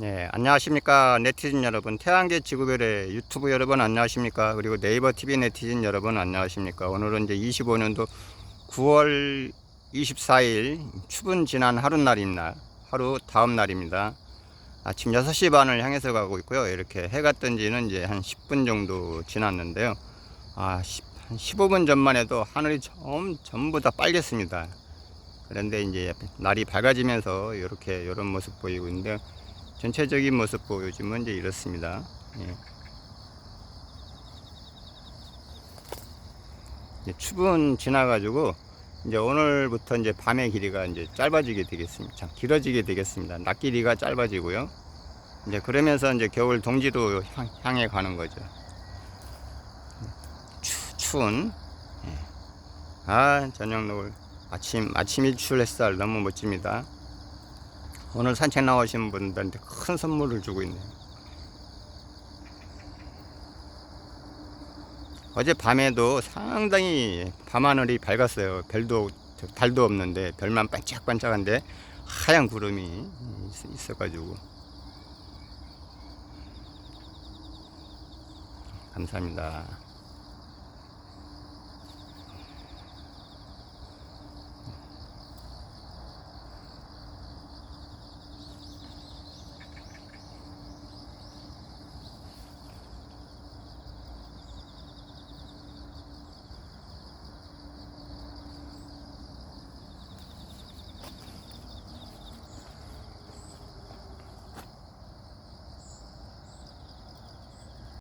네, 안녕하십니까 네티즌 여러분. 태양계 지구별의 유튜브 여러분 안녕하십니까? 그리고 네이버 TV 네티즌 여러분 안녕하십니까? 오늘은 이제 25년도 9월 24일 추분 지난 하루 날입니다 하루 다음 날입니다. 아침 6시 반을 향해서 가고 있고요. 이렇게 해가 뜬 지는 이제 한 10분 정도 지났는데요. 아, 10, 한 15분 전만 해도 하늘이 전, 전부 다 빨갰습니다. 그런데 이제 날이 밝아지면서 이렇게 이런 모습 보이고 있는데 전체적인 모습 보여주면 이제 이렇습니다. 예. 이제 추분 지나가지고 이제 오늘부터 이제 밤의 길이가 이제 짧아지게 되겠습니다. 참 길어지게 되겠습니다. 낮 길이가 짧아지고요. 이제 그러면서 이제 겨울 동지로 향, 향해 가는 거죠. 추, 추운 예. 아 저녁 노을 아침 아침 일출 햇살 너무 멋집니다. 오늘 산책 나오신 분들한테 큰 선물을 주고 있네요. 어제 밤에도 상당히 밤하늘이 밝았어요. 별도 저, 달도 없는데 별만 반짝반짝한데 하얀 구름이 있- 있어가지고 감사합니다.